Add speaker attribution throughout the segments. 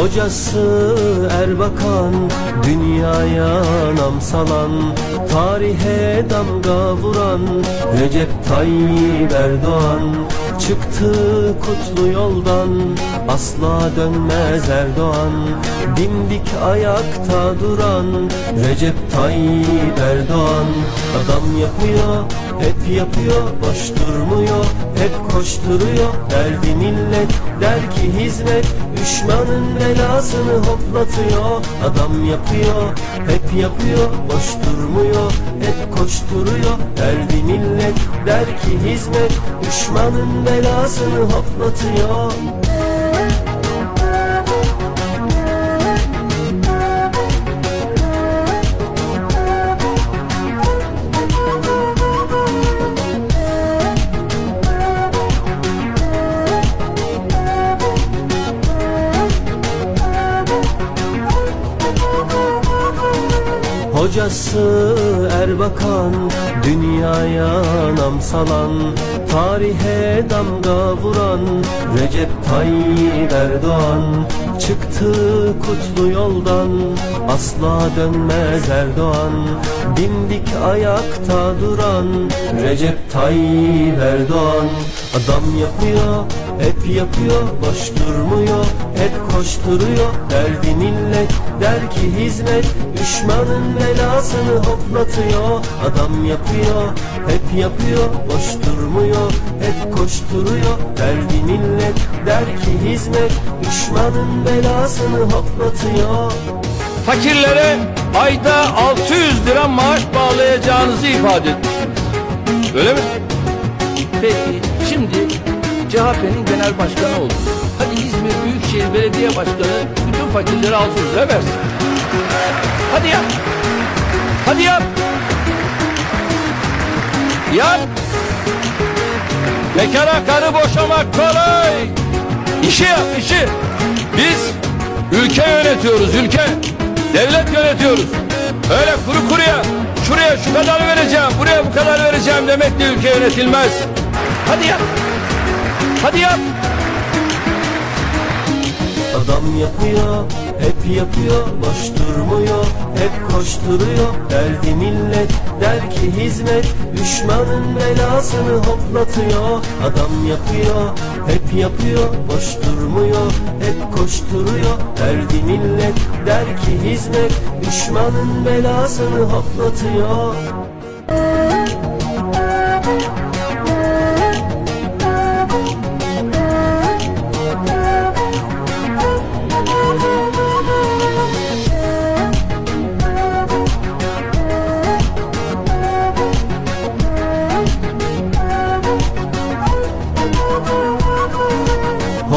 Speaker 1: Hocası Erbakan Dünyaya nam salan Tarihe damga vuran Recep Tayyip Erdoğan. Çıktı kutlu yoldan Asla dönmez Erdoğan. Dimdik ayakta duran Recep Tayyip Erdoğan. Adam yapıyor hep yapıyor Boş durmuyor hep koşturuyor. Derdi millet der ki hizmet Düşmanın belasını hoplatıyor. Adam yapıyor hep yapıyor Boş durmuyor hep koşturuyor. Derdi millet der ki hizmet Düşmanın belasını hoplatıyor Hocası Erbakan Dünyaya nam salan Tarihe damga vuran Recep Tayyip Erdoğan. Çıktı kutlu yoldan Asla dönmez Erdoğan. Dimdik ayakta duran Recep Tayyip Erdoğan Adam yapıyor hep yapıyor Boş durmuyor hep koşturuyor. Derdi millet der ki hizmet Düşmanın belasını hoplatıyor. Adam yapıyor hep yapıyor Boş durmuyor hep koşturuyor. Derdi millet der ki hizmet Düşmanın belasını hoplatıyor.
Speaker 2: Fakirlere ayda 600 lira maaş bağlayacağınızı ifade etmişsiniz. Öyle mi? Peki şimdi CHP'nin genel başkanı oldu. Hadi İzmir Büyükşehir Belediye Başkanı bütün fakirlere 600 lira. Hadi yap. Hadi yap. Yap. Bekara karı boşamak kolay. İşi yap işi. Biz ülke yönetiyoruz ülke. Devlet yönetiyoruz. Öyle kuru kuruya şuraya şu kadar vereceğim buraya bu kadar vereceğim demekle ülke yönetilmez. Hadi yap. Hadi yap.
Speaker 1: Adam yapıyor, hep yapıyor, boş durmuyor, hep koşturuyor. Derdi millet der ki hizmet, düşmanın belasını hoplatıyor. Adam yapıyor, hep yapıyor, boş durmuyor, hep koşturuyor. Derdi millet der ki hizmet, düşmanın belasını hoplatıyor.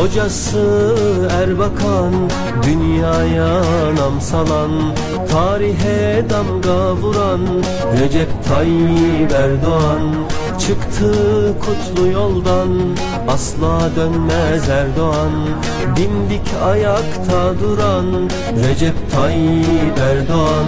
Speaker 1: Hocası Erbakan Dünyaya nam salan Tarihe damga vuran Recep Tayyip Erdoğan. Çıktı kutlu yoldan Asla dönmez Erdoğan. Dimdik ayakta duran Recep Tayyip Erdoğan.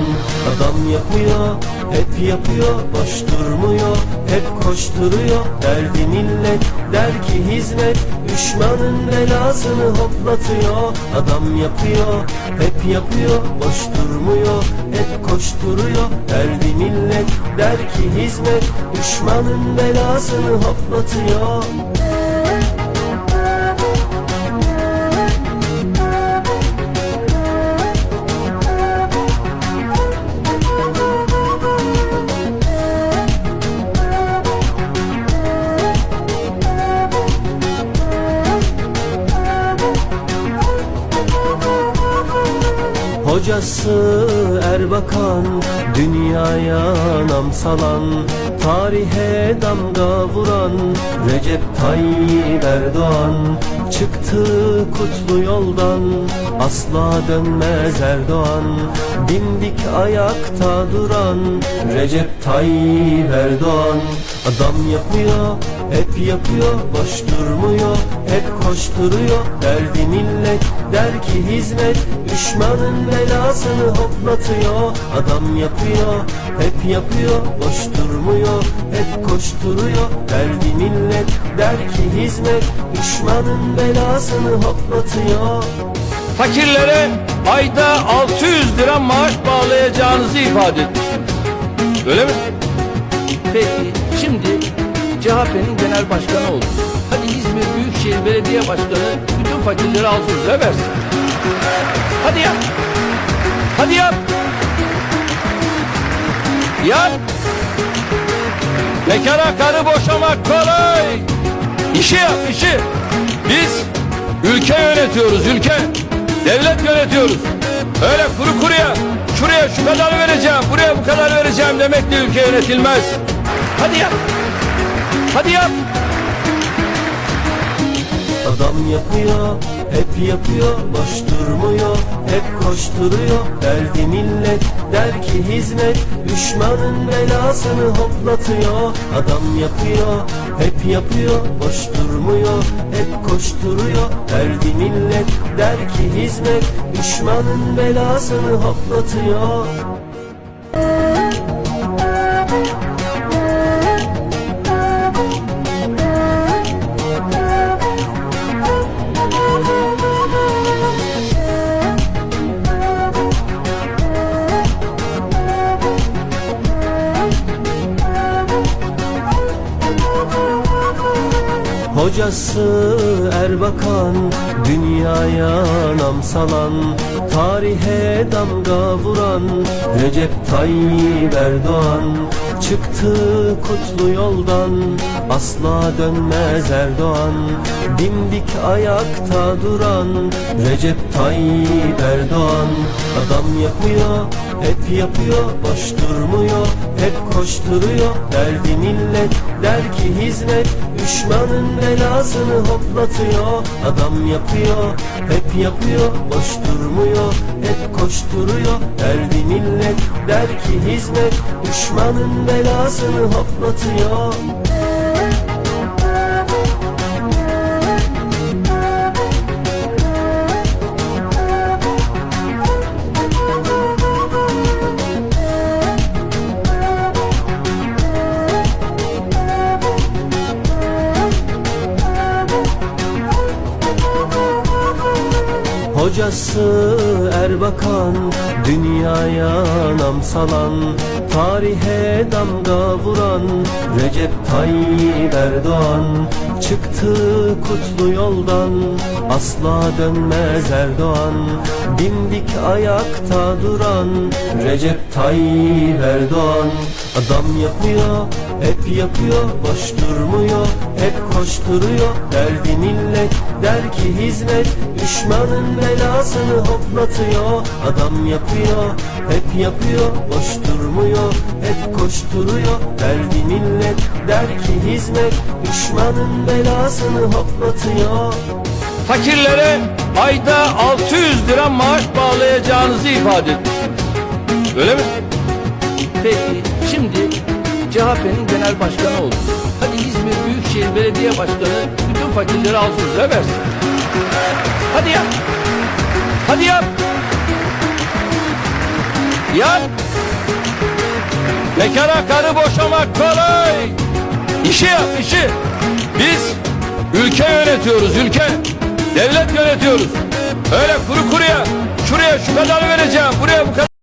Speaker 1: Adam yapıyor hep yapıyor Boş durmuyor. Hep koşturuyor. Derdi millet der ki hizmet. Düşmanın belasını hoplatıyor. Adam yapıyor hep yapıyor Boş durmuyor. Hep koşturuyor. Derdi millet der ki hizmet. Düşmanın belasını hoplatıyor Hocası Erbakan Dünyaya nam salan Tarihe damga vuran Recep Tayyip Erdoğan. Çıktı kutlu yoldan Asla dönmez Erdoğan. Dimdik ayakta duran Recep Tayyip Erdoğan. Adam yapıyor hep yapıyor Boş durmuyor hep koşturuyor Derdi millet der ki hizmet Düşmanın belasını hoplatıyor Adam yapıyor hep yapıyor Boş durmuyor hep koşturuyor Derdi millet der ki hizmet Düşmanın belasını hoplatıyor
Speaker 2: fakirlere ayda 600 lira maaş bağlayacağınızı ifade etmiştiniz. Öyle mi? Peki şimdi CHP'nin genel başkanı oldu. Hadi İzmir Büyükşehir Belediye Başkanı bütün fakirlere 600 lira versin. Hadi yap. Hadi yap. Yap. Bekara karı boşamak kolay. İşi yap işi. Biz ülke yönetiyoruz ülke. Devlet yönetiyoruz. Öyle kuru kuruya şuraya şu kadar vereceğim buraya bu kadar vereceğim demekle ülke yönetilmez. Hadi yap. Hadi yap.
Speaker 1: Adam yapıyor, hep yapıyor, boş durmuyor, hep koşturuyor. Derdi millet, der ki hizmet, düşmanın belasını hoplatıyor. Adam yapıyor, hep yapıyor, boş durmuyor, hep koşturuyor. Derdi millet, der ki hizmet, düşmanın belasını hoplatıyor. Hocası Erbakan Dünyaya nam salan Tarihe damga vuran Recep Tayyip Erdoğan. Çıktı kutlu yoldan Asla dönmez Erdoğan. Dimdik ayakta duran Recep Tayyip Erdoğan. Adam yapıyor hep yapıyor boş durmuyor hep koşturuyor. Derdi millet der ki hizmet düşmanın belasını hoplatıyor. Adam yapıyor hep yapıyor boş durmuyor hep koşturuyor. Derdi millet der ki hizmet düşmanın belasını hoplatıyor Hocası Erbakan Dünyaya nam salan Tarihe damga vuran Recep Tayyip Erdoğan. Çıktı kutlu yoldan Asla dönmez Erdoğan. Dimdik ayakta duran Recep Tayyip Erdoğan. Adam yapıyor hep yapıyor boş durmuyor hep koşturuyor derdi millet der ki hizmet düşmanın belasını hoplatıyor adam yapıyor hep yapıyor boş durmuyor hep koşturuyor derdi millet der ki hizmet düşmanın belasını hoplatıyor
Speaker 2: Fakirlere ayda 600 lira maaş bağlayacağınızı ifade etmiştiniz. Öyle mi? Peki şimdi CHP'nin genel başkanı oldu. Hadi İzmir Büyükşehir Belediye Başkanı bütün fakirlere 600 lira versin. Hadi yap. Hadi yap. Yap. Bekara karı boşamak kolay. İşi yap işi. Biz ülke yönetiyoruz ülke. Devlet yönetiyoruz. Öyle kuru kuruya şuraya şu kadar vereceğim buraya bu kadar.